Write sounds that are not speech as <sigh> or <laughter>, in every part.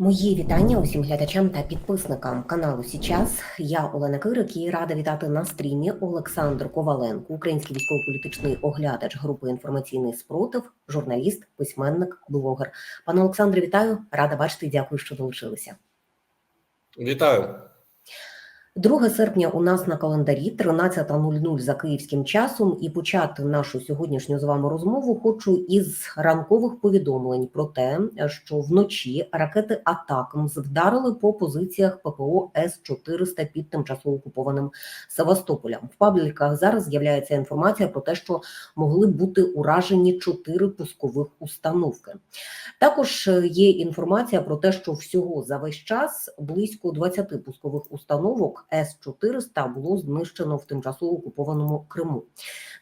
Мої вітання усім глядачам та підписникам каналу Січас. Я Олена Кирик і рада вітати на стрімі Олександр Коваленко, український військово-політичний оглядач групи інформаційний спротив, журналіст, письменник, блогер. Пане Олександре, вітаю! Рада бачити. Дякую, що долучилися. Вітаю. 2 серпня у нас на календарі 13.00 за київським часом. І почати нашу сьогоднішню з вами розмову хочу із ранкових повідомлень про те, що вночі ракети Атакамс вдарили по позиціях ППО С-400 під тимчасово окупованим Севастополем. В пабліках зараз з'являється інформація про те, що могли бути уражені чотири пускових установки. Також е, є інформація про те, що всього за весь час близько 20 пускових установок С-400 було знищено в тимчасово окупованому Криму.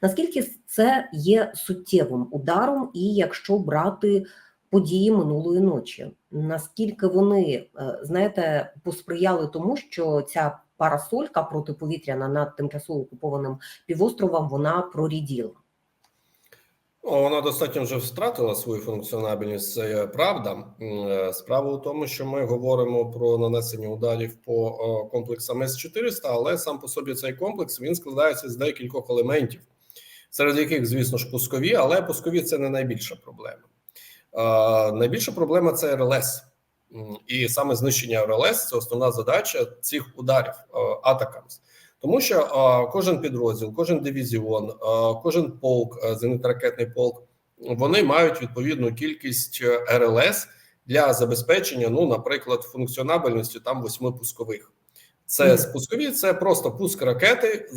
Наскільки це є суттєвим ударом, і якщо брати події минулої ночі, наскільки вони е, знаєте посприяли тому, що ця парасолька протиповітряна над тимчасово окупованим півостровом вона проріділа? О, Вона достатньо вже втратила свою функціонабельність. Це правда. Е, Справа у тому, що ми говоримо про нанесення ударів по комплексам С-400, але сам по собі цей комплекс він складається з декількох елементів, серед яких, звісно ж, пускові, але пускові це не найбільша проблема. Е, Найбільша проблема це РЛС. І саме знищення РЛС це основна задача цих ударів атакамс. Тому що а, кожен підрозділ, кожен дивізіон, а, кожен полк, а, зенітно-ракетний полк, вони мають відповідну кількість е, РЛС для забезпечення, ну, наприклад, функціонабельності там восьми пускових. Це Мгм. спускові, це просто пуск ракети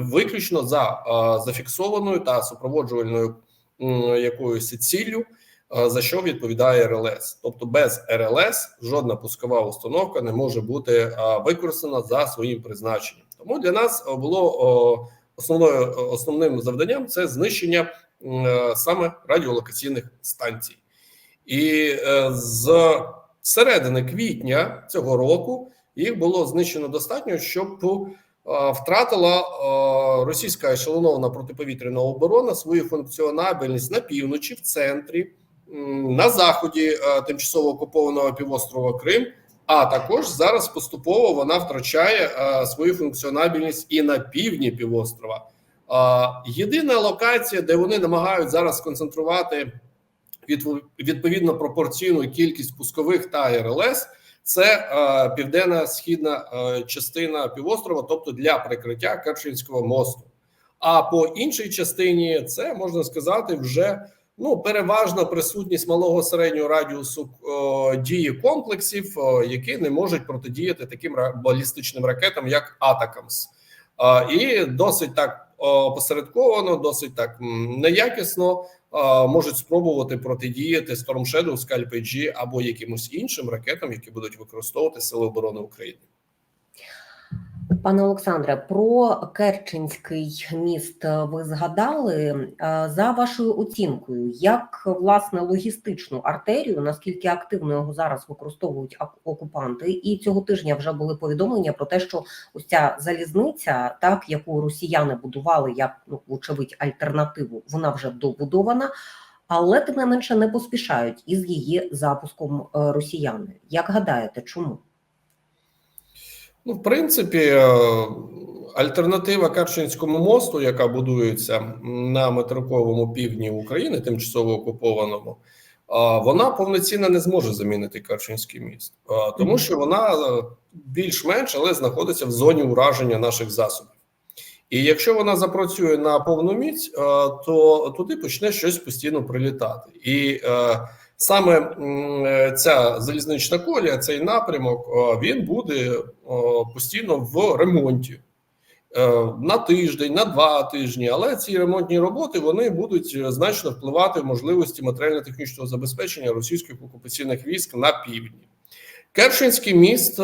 виключно за а, зафіксованою та супроводжувальною м, якоюсь ціллю, за що відповідає РЛС. Тобто без РЛС жодна пускова установка не може бути використана за своїм призначенням. Тому для нас було основною основним завданням це знищення е, саме радіолокаційних станцій. І е, з середини квітня цього року їх було знищено достатньо, щоб е, втратила російська ешелонована протиповітряна оборона свою функціонабельність на півночі, в центрі, на заході е, тимчасово окупованого півострова Крим. А також зараз поступово вона втрачає е, свою функціонабельність і на півдні півострова. Е, єдина локація, де вони намагають зараз сконцентрувати відпо- відповідно пропорційну кількість пускових та РЛС, це е, південна східна частина півострова, тобто для прикриття Керченського мосту. А по іншій частині це можна сказати вже ну переважна присутність малого середнього радіусу е, дії комплексів, е, які не можуть протидіяти таким балістичним ракетам, як Атакамс. Е, і досить так е, посередковано, досить так неякісно е, можуть спробувати протидіяти Storm Shadow, Scalp AG або якимось іншим ракетам, які будуть використовувати Сили оборони України. Пане Олександре, про Керченський міст ви згадали Е, за вашою оцінкою, як власне логістичну артерію, наскільки активно його зараз використовують окупанти, і цього тижня вже були повідомлення про те, що ось ця залізниця, так яку росіяни будували як ну вочевидь альтернативу, вона вже добудована. Але тим не менше не поспішають із її запуском е, росіяни. Як гадаєте, чому? Ну, в принципі, е, альтернатива Керченському мосту, яка будується на материковому півдні України, тимчасово окупованому, вона повноцінно не зможе замінити Керченський міст, тому що вона е, більш-менш але знаходиться в зоні ураження наших засобів. І якщо вона запрацює на повну міць, е, то туди почне щось постійно прилітати. І саме е, ця залізнична колія, цей напрямок, е, він буде е, постійно в ремонті на тиждень, на два тижні. Але ці ремонтні роботи вони будуть значно впливати в можливості матеріально-технічного забезпечення російських окупаційних військ на півдні. Керченський міст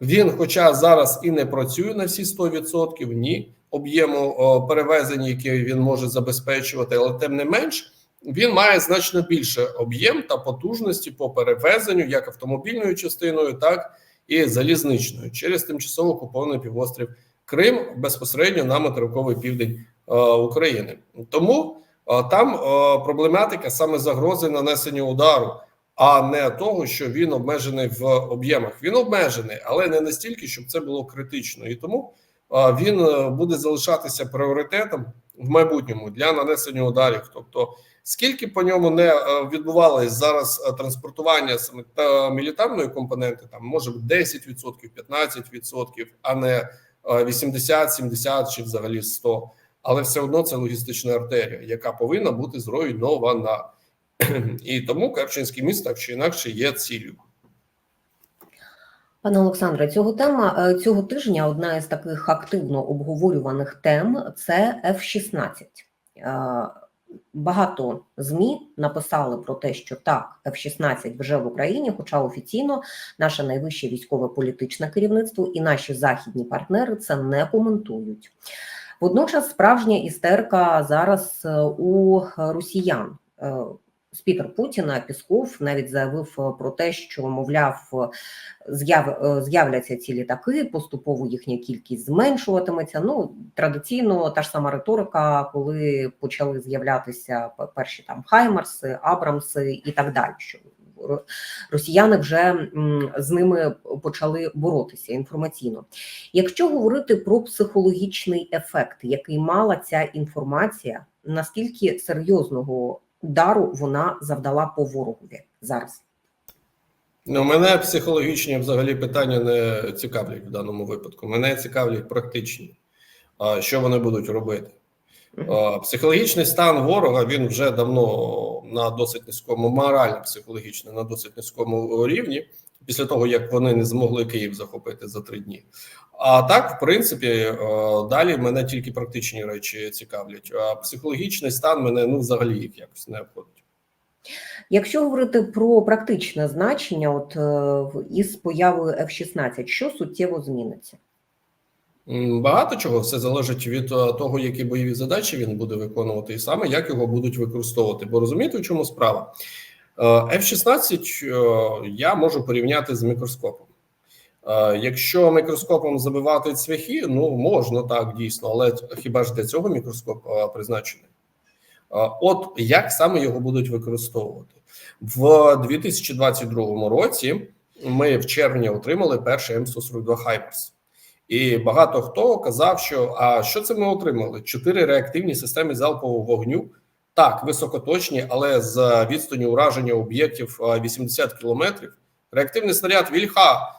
він, хоча зараз і не працює на всі 100%, ні об'єму перевезень, які він може забезпечувати, але тим не менш. Він має значно більше об'єм та потужності по перевезенню як автомобільною частиною, так і залізничною через тимчасово окупований півострів Крим безпосередньо на материковий південь е, України. Тому е, там е, проблематика саме загрози нанесення удару а не того, що він обмежений в об'ємах. Він обмежений, але не настільки, щоб це було критично, і тому а, він е, буде залишатися пріоритетом в майбутньому для нанесення ударів. Тобто, скільки по ньому не е, відбувалось зараз е, транспортування саме та мілітарної компоненти, там може бути 10%, 15%, а не е, 80, 70 чи взагалі 100. Але все одно це логістична артерія, яка повинна бути зруйнована. <clears throat> І тому Керченський міст так чи інакше є ціллю. Пане Олександре, цього тема е, цього тижня одна із таких активно обговорюваних тем це F-16. Е, Багато змі написали про те, що так, F-16 вже в Україні, хоча офіційно наше найвище військове політичне керівництво і наші західні партнери це не коментують. Водночас справжня істерка зараз е, у росіян. Спікер Путіна Пісков навіть заявив е, про те, що мовляв е, з'яв, е, з'являться ці літаки, поступово їхня кількість зменшуватиметься. Ну традиційно та ж сама риторика, коли почали з'являтися перші там Хаймарси, Абрамси і так далі. Що ро- росіяни вже з ними почали боротися інформаційно. Якщо говорити про психологічний ефект, який мала ця інформація, наскільки серйозного удару вона завдала по ворогові зараз? Ну, мене психологічні взагалі питання не цікавлять в даному випадку. Мене цікавлять практичні, А, що вони будуть робити. Психологічний стан ворога він вже давно на досить низькому, морально-психологічно на досить низькому рівні, після того як вони не змогли Київ захопити за три дні. А так, в принципі, е, далі мене тільки практичні речі цікавлять. А психологічний стан мене ну взагалі їх якось не обходить. Якщо говорити про практичне значення, от е, із появою F-16, що суттєво зміниться? Багато чого все залежить від е, того, які бойові задачі він буде виконувати, і саме як його будуть використовувати. Бо розумієте, в чому справа? Е, F-16 е, я можу порівняти з мікроскопом. Е, Якщо мікроскопом забивати цвяхи, ну можна так дійсно, але хіба ж для цього мікроскоп е, призначений? Е, От як саме його будуть використовувати в 2022 році? Ми в червні отримали перший М142 Хаймерс. І багато хто казав, що а що це ми отримали? Чотири реактивні системи залпового вогню. Так, високоточні, але з відстані ураження об'єктів а, 80 кілометрів. Реактивний снаряд Вільха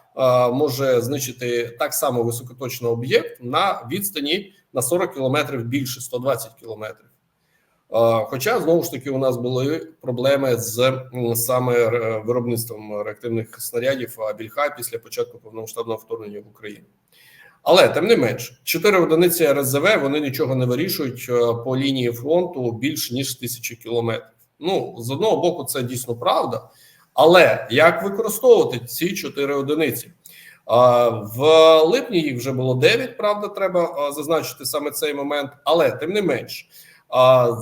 може знищити так само високоточний об'єкт на відстані на 40 кілометрів більше 120 кілометрів. Хоча знову ж таки у нас були проблеми з саме е, виробництвом реактивних снарядів Вільха після початку повномасштабного вторгнення в Україну. Але тим не менш, чотири одиниці РСЗВ вони нічого не вирішують е, по лінії фронту більш ніж тисячі кілометрів. Ну з одного боку, це дійсно правда. Але як використовувати ці чотири одиниці? В липні їх вже було 9, правда, треба зазначити саме цей момент. Але тим не менш,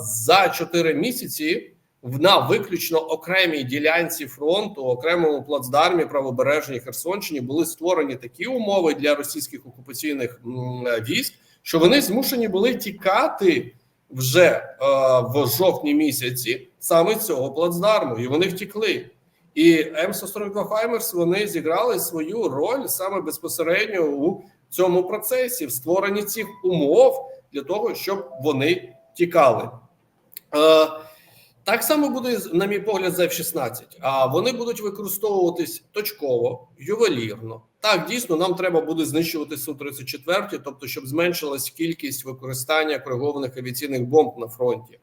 за 4 місяці на виключно окремій ділянці фронту, окремому плацдармі правобережній Херсонщині були створені такі умови для російських окупаційних військ, що вони змушені були тікати вже е, в жовтні місяці саме цього плацдарму, і вони втікли. І М142 Хаймерс вони зіграли свою роль саме безпосередньо у цьому процесі в створенні цих умов для того, щоб вони тікали. Е, так само буде, на мій погляд, з F-16. А вони будуть використовуватись точково, ювелірно. Так, дійсно, нам треба буде знищувати Су-34, тобто, щоб зменшилась кількість використання коригованих авіаційних бомб на фронті.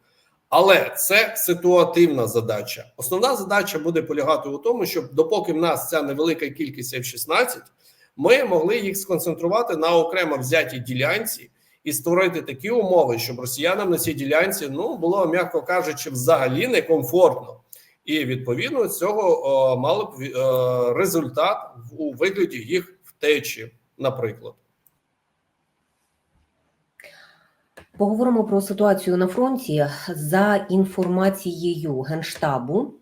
Але це ситуативна задача. Основна задача буде полягати у тому, щоб допоки в нас ця невелика кількість F-16, ми могли їх сконцентрувати на окремо взятій ділянці і створити такі умови, щоб росіянам на цій ділянці ну було, м'яко кажучи, взагалі некомфортно. І відповідно цього о, мало б е, результат у вигляді їх втечі, наприклад. Поговоримо про ситуацію на фронті за інформацією Генштабу.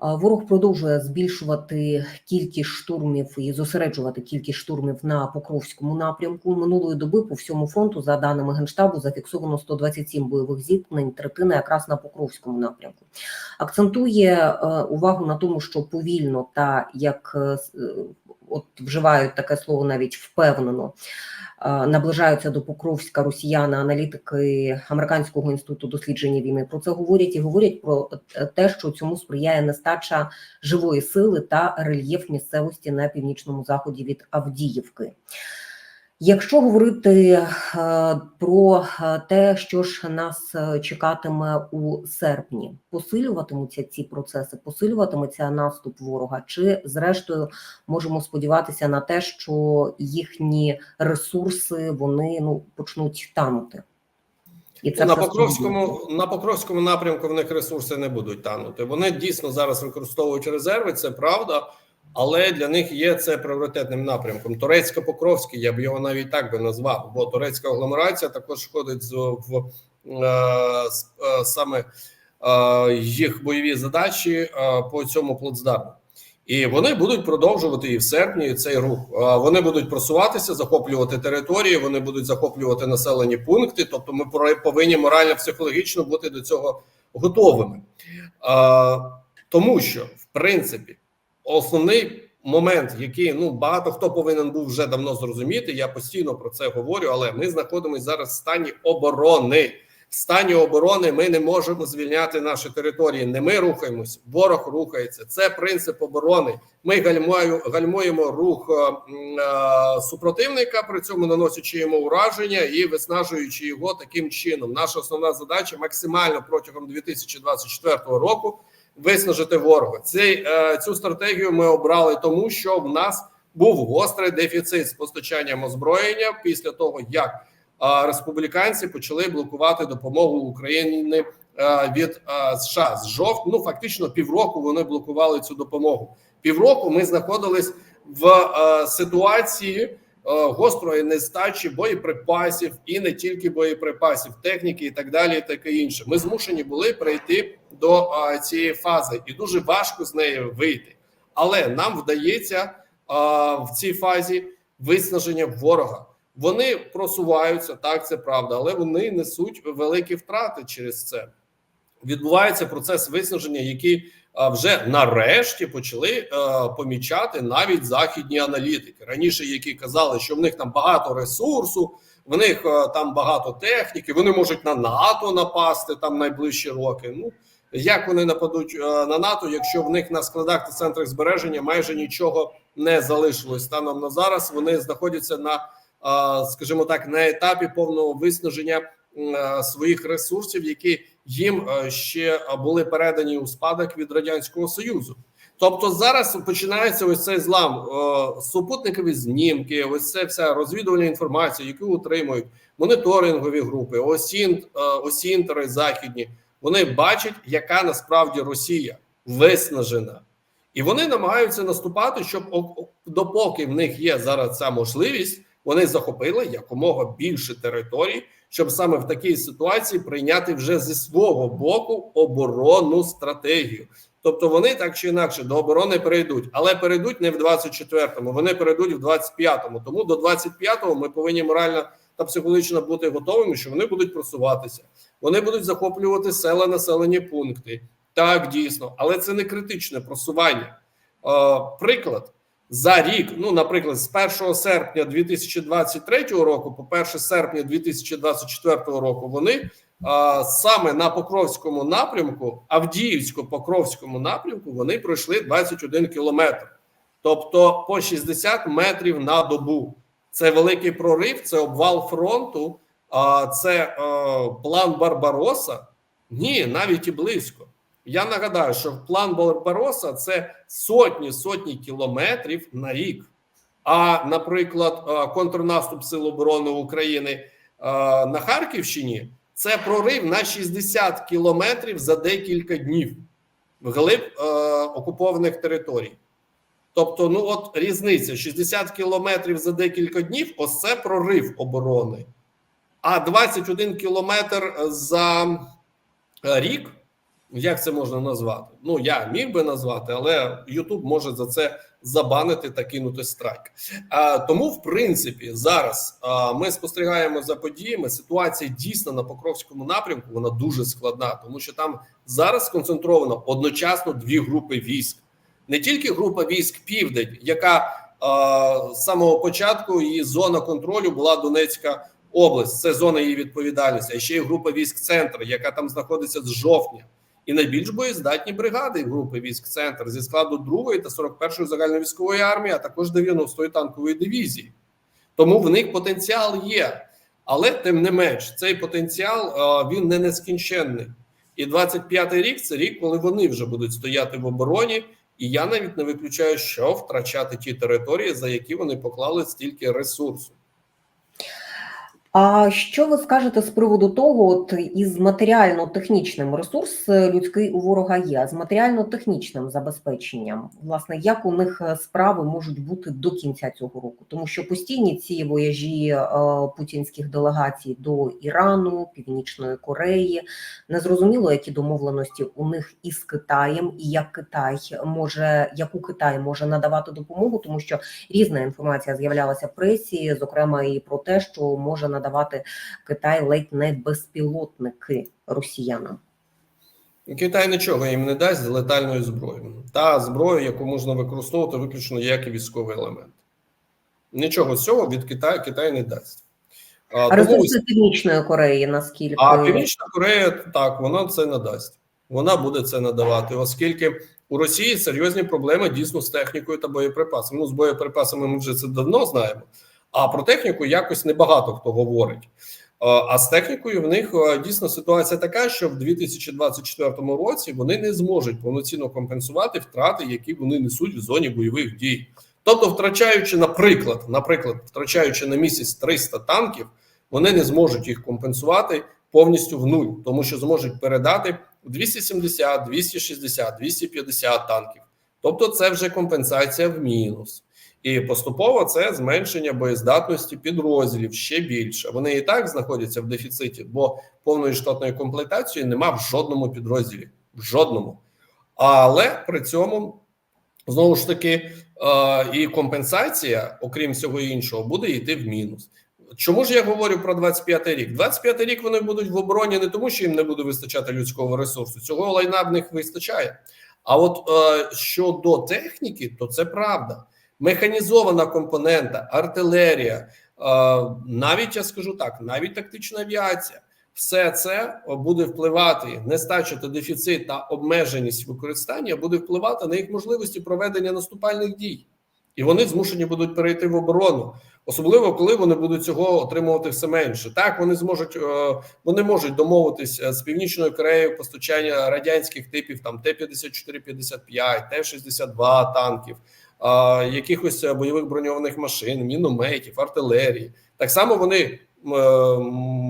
Ворог продовжує збільшувати кількість штурмів і зосереджувати кількість штурмів на Покровському напрямку. Минулої доби по всьому фронту, за даними генштабу, зафіксовано 127 бойових зіткнень, третина якраз на Покровському напрямку. Акцентує е, увагу на тому, що повільно та як е, е, от вживають таке слово навіть впевнено. е, Наближаються до Покровська росіяни, аналітики Американського інституту дослідження війни про це говорять і говорять про те, що цьому сприяє нестача живої сили та рельєф місцевості на північному заході від Авдіївки. Якщо говорити е, про е, те, що ж нас е, чекатиме у серпні, посилюватимуться ці процеси, посилюватиметься наступ ворога, чи зрештою можемо сподіватися на те, що їхні ресурси вони ну почнуть танути? І Ну, на Покровському на Покровському напрямку в них ресурси не будуть танути. Вони дійсно зараз використовують резерви, це правда, але для них є це пріоритетним напрямком. Турецько-Покровський, я б його навіть так би назвав, бо турецька агломерація також входить в е, е, саме е, їх бойові задачі е, по цьому плацдарму. І вони будуть продовжувати і в серпні цей рух. Вони будуть просуватися, захоплювати території, вони будуть захоплювати населені пункти. Тобто, ми повинні морально психологічно бути до цього готовими. Тому що, в принципі, основний момент, який ну багато хто повинен був вже давно зрозуміти. Я постійно про це говорю, але ми знаходимося зараз в стані оборони. В стані оборони ми не можемо звільняти наші території. Не ми рухаємось, ворог рухається. Це принцип оборони. Ми гальмую, гальмуємо рух е, е, супротивника, при цьому наносячи йому ураження і виснажуючи його таким чином. Наша основна задача максимально протягом 2024 року виснажити ворога. Цей е, цю стратегію ми обрали, тому що в нас був гострий дефіцит з постачанням озброєння після того, як республіканці почали блокувати допомогу Україні е, від е, США з жовтня. Ну фактично півроку вони блокували цю допомогу. Півроку ми знаходились в е, ситуації е, гострої нестачі боєприпасів і не тільки боєприпасів, техніки і так далі, і таке інше. Ми змушені були прийти до е, цієї фази, і дуже важко з неї вийти. Але нам вдається е, в цій фазі виснаження ворога. Вони просуваються, так це правда, але вони несуть великі втрати через це. Відбувається процес виснаження, який вже нарешті почали а, помічати навіть західні аналітики. Раніше, які казали, що в них там багато ресурсу, в них а, там багато техніки, вони можуть на НАТО напасти там найближчі роки. Ну як вони нападуть а, на НАТО, якщо в них на складах та центрах збереження майже нічого не залишилось станом на зараз? Вони знаходяться на скажімо так, на етапі повного виснаження своїх ресурсів, які їм ще були передані у спадок від радянського союзу. Тобто зараз починається ось цей злам Е, супутникові знімки, ось це вся розвідувальна інформація, яку отримують моніторингові групи, осін, е, осінтери західні. Вони бачать, яка насправді Росія виснажена. І вони намагаються наступати, щоб допоки в них є зараз ця можливість, вони захопили якомога більше територій, щоб саме в такій ситуації прийняти вже зі свого боку оборонну стратегію. Тобто вони так чи інакше до оборони перейдуть, але перейдуть не в 24-му, вони перейдуть в 25-му. Тому до 25-го ми повинні морально та психологічно бути готовими, що вони будуть просуватися, вони будуть захоплювати села, населені пункти. Так, дійсно, але це не критичне просування. Е, приклад за рік, ну, наприклад, з 1 серпня 2023 року, по 1 серпня 2024 року, вони а, саме на Покровському напрямку, Авдіївсько-Покровському напрямку, вони пройшли 21 кілометр, тобто по 60 метрів на добу. Це великий прорив, це обвал фронту, а це е, план Барбароса. Ні, навіть і близько. Я нагадаю, що план Барбароса це сотні сотні кілометрів на рік. А, наприклад, е, контрнаступ Сил оборони України е, на Харківщині це прорив на 60 кілометрів за декілька днів вглиб е, окупованих територій. Тобто, ну от різниця: 60 кілометрів за декілька днів ось це прорив оборони. А 21 кілометр за рік Як це можна назвати? Ну я міг би назвати, але YouTube може за це забанити та кинути страйк. А, тому, в принципі, зараз а, ми спостерігаємо за подіями. Ситуація дійсно на Покровському напрямку вона дуже складна, тому що там зараз сконцентровано одночасно дві групи військ, не тільки група військ Південь, яка а, з самого початку її зона контролю була Донецька область, це зона її відповідальності. А ще й група військ центр, яка там знаходиться з жовтня і найбільш боєздатні бригади групи військ центр зі складу 2-ї та 41-ї загальновійськової армії, а також 90-ї танкової дивізії. Тому в них потенціал є, але тим не менш, цей потенціал він не нескінченний. І 25-й рік це рік, коли вони вже будуть стояти в обороні. І я навіть не виключаю, що втрачати ті території, за які вони поклали стільки ресурсу. А що ви скажете з приводу того, от із матеріально-технічним ресурс е, людський у ворога є, з матеріально-технічним забезпеченням, власне, як у них е, справи можуть бути до кінця цього року? Тому що постійні ці вояжі е, путінських делегацій до Ірану, Північної Кореї, незрозуміло, які домовленості у них із Китаєм, і як Китай може, яку Китай може надавати допомогу, тому що різна інформація з'являлася в пресі, зокрема і про те, що може надавати Китай ледь не безпілотники росіянам. Китай нічого їм не дасть з летальною зброєю. Та зброя, яку можна використовувати виключно як і військовий елемент. Нічого з цього від Китаю Китай не дасть. А, ресурси Північної Кореї наскільки А Північна Корея так вона це надасть. Вона буде це надавати, оскільки у Росії серйозні проблеми дійсно з технікою та боєприпасами. Ну з боєприпасами ми вже це давно знаємо. А про техніку якось небагато хто говорить. А, А з технікою в них дійсно ситуація така, що в 2024 році вони не зможуть повноцінно компенсувати втрати, які вони несуть в зоні бойових дій. Тобто, втрачаючи, наприклад, наприклад, втрачаючи на місяць 300 танків, вони не зможуть їх компенсувати повністю в нуль, тому що зможуть передати 270, 260, 250 танків. Тобто, це вже компенсація в мінус. І поступово це зменшення боєздатності підрозділів ще більше. Вони і так знаходяться в дефіциті, бо повної штатної комплектації нема в жодному підрозділі. В жодному. Але при цьому знову ж таки е, і компенсація, окрім всього іншого, буде йти в мінус. Чому ж я говорю про 25-й рік? 25-й рік вони будуть в обороні не тому, що їм не буде вистачати людського ресурсу. Цього лайна в них вистачає. А от е, щодо техніки, то це правда. Механізована компонента, артилерія, е, навіть я скажу так, навіть тактична авіація, все це буде впливати нестача та дефіцит та обмеженість використання буде впливати на їх можливості проведення наступальних дій, і вони змушені будуть перейти в оборону, особливо коли вони будуть цього отримувати все менше. Так вони зможуть е, вони можуть домовитись з північною Кореєю постачання радянських типів там Т-54-55, Т-62 танків а, якихось бойових броньованих машин, мінометів, артилерії. Так само вони е,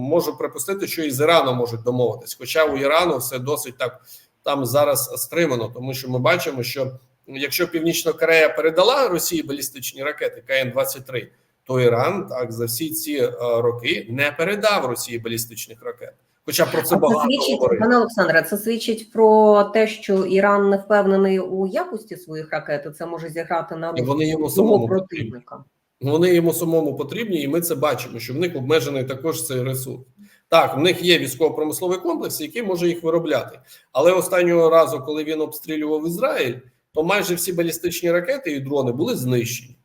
можуть припустити, що і з Іраном можуть домовитись. Хоча у Ірану все досить так там зараз стримано, тому що ми бачимо, що якщо Північна Корея передала Росії балістичні ракети КН-23, то Іран так за всі ці е, роки не передав Росії балістичних ракет. Хоча про це А багато свідчить, говорить. пане Олександре, це свідчить про те, що Іран не впевнений у якості своїх ракет. і Це може зіграти на руку вони йому самому потрібні. противника. Вони йому самому потрібні, і ми це бачимо, що в них обмежений також цей ресурс. Так, в них є військово-промисловий комплекс, який може їх виробляти. Але останнього разу, коли він обстрілював Ізраїль, то майже всі балістичні ракети і дрони були знищені.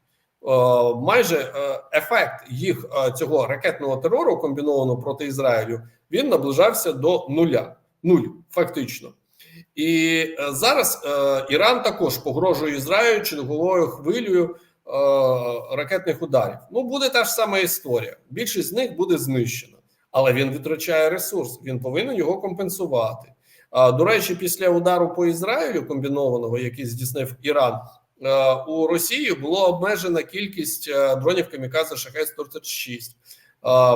Е, майже е, ефект їх е, цього ракетного терору, комбінованого проти Ізраїлю, він наближався до нуля. Нуль, фактично. І е, зараз е, Іран також погрожує Ізраїлю черговою хвилею е, ракетних ударів. Ну, буде та ж сама історія. Більшість з них буде знищена, але він витрачає ресурс. Він повинен його компенсувати. А, До речі, після удару по Ізраїлю, комбінованого, який здійснив Іран, е, у Росії було обмежена кількість е, дронів камікадзе шахет 136 А,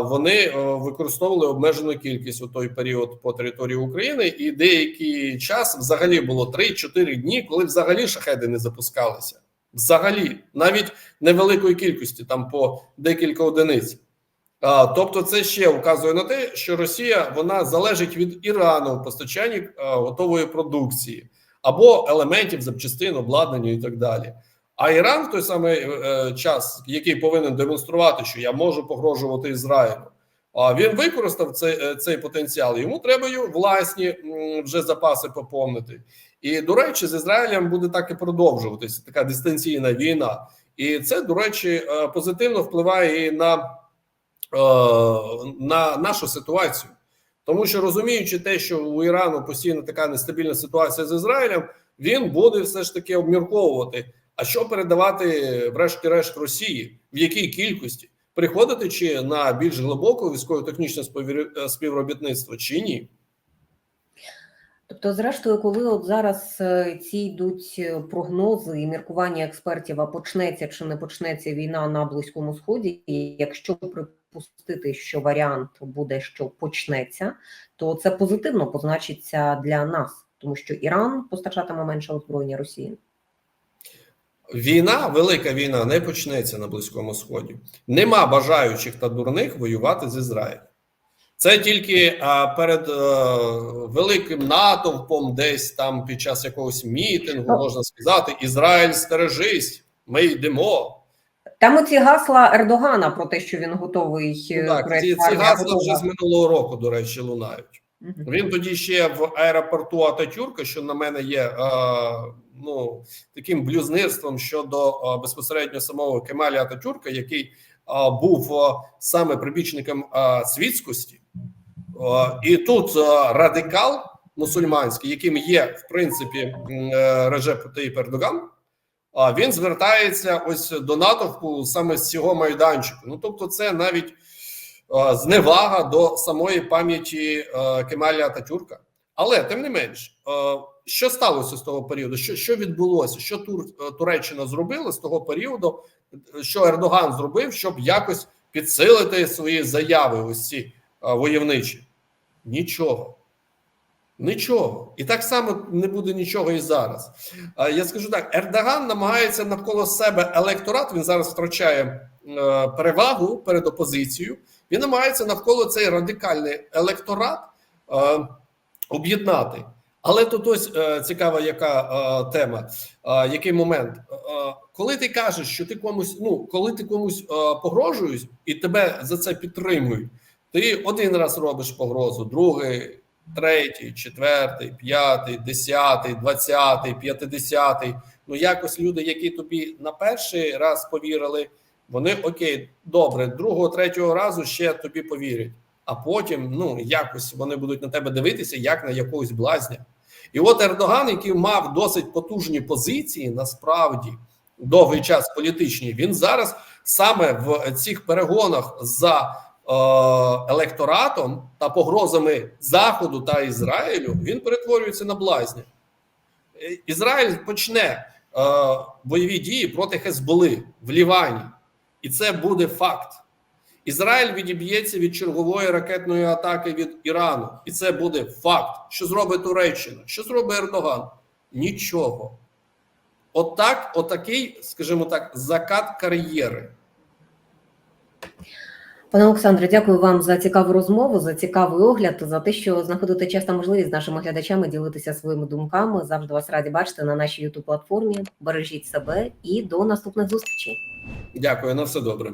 Вони е, використовували обмежену кількість у той період по території України, і деякий час взагалі було 3-4 дні, коли взагалі шахеди не запускалися. Взагалі, навіть невеликої кількості, там по декілька одиниць. А, тобто, це ще вказує на те, що Росія вона залежить від Ірану в постачанні а, готової продукції або елементів запчастин, обладнання і так далі. А Іран в той самий е, час, який повинен демонструвати, що я можу погрожувати Ізраїлю, а він використав цей, е, цей потенціал. Йому треба власні вже запаси поповнити. І до речі, з Ізраїлем буде так і продовжуватися така дистанційна війна. І це, до речі, е, позитивно впливає і на, е, на нашу ситуацію. Тому що розуміючи те, що у Ірану постійно така нестабільна ситуація з Ізраїлем, він буде все ж таки обмірковувати, а що передавати, врешті-решт, Росії, в якій кількості приходити чи на більш глибоке військово-технічне е, співробітництво, чи ні. Тобто, зрештою, коли от зараз е, ці йдуть е, прогнози і міркування експертів, а почнеться чи не почнеться війна на Близькому Сході, якщо припустити, що варіант буде, що почнеться, то це позитивно позначиться для нас, тому що Іран постачатиме менше озброєння Росії. Війна, велика війна, не почнеться на Близькому Сході. Нема бажаючих та дурних воювати з Ізраїлем. Це тільки а, перед е, великим натовпом, десь там під час якогось мітингу, Ну. можна сказати: Ізраїль стережись, ми йдемо. Там оці гасла Ердогана про те, що він готовий е, Ну, так, ці, ці гасла готова. вже з минулого року, до речі, лунають. Він тоді ще в аеропорту Ататюрка, що на мене є е, ну таким блюзнирством щодо е, безпосередньо самого Кемаля Ататюрка, який е, був саме прибічником світськості, і тут радикал мусульманський, яким є в принципі Режеп Таїп Ердоган. Він звертається ось до натовпу саме з цього майданчику. Ну тобто, це навіть зневага до самої пам'яті е, Кемаля Ататюрка. Але тим не менш, е, що сталося з того періоду? Що, що відбулося? Що Тур, е, Туреччина зробила з того періоду? е, Що Ердоган зробив, щоб якось підсилити свої заяви, ось ці е, войовничі? Нічого. Нічого. І так само не буде нічого і зараз. Е, Я скажу так: Ердоган намагається навколо себе електорат. Він зараз втрачає е, перевагу перед опозицією. Він намагається навколо цей радикальний електорат е, об'єднати. Але тут ось е, цікава, яка е, тема, е, який момент. Е, коли ти кажеш, що ти комусь, ну коли ти комусь е, погрожуєш і тебе за це підтримують, ти один раз робиш погрозу, другий, третій, четвертий, п'ятий, десятий, двадцятий, п'ятидесятий. Ну якось люди, які тобі на перший раз повірили, вони окей, добре, другого, третього разу ще тобі повірять. А потім, ну якось вони будуть на тебе дивитися, як на якогось блазня. І от Ердоган, який мав досить потужні позиції, насправді довгий час політичні, він зараз саме в цих перегонах за е, електоратом та погрозами Заходу та Ізраїлю він перетворюється на блазня. Ізраїль почне е, бойові дії проти Хезболи в Лівані, і це буде факт. Ізраїль відіб'ється від чергової ракетної атаки від Ірану, і це буде факт. Що зробить Туреччина? Що зробить Ердоган? Нічого. Отак, отакий, скажімо так, закат кар'єри. Пане Олександре, дякую вам за цікаву розмову, за цікавий огляд, за те, що знаходите час та можливість з нашими глядачами ділитися своїми думками. Завжди вас раді бачити на нашій youtube платформі. Бережіть себе і до наступних зустрічей. Дякую, на все добре.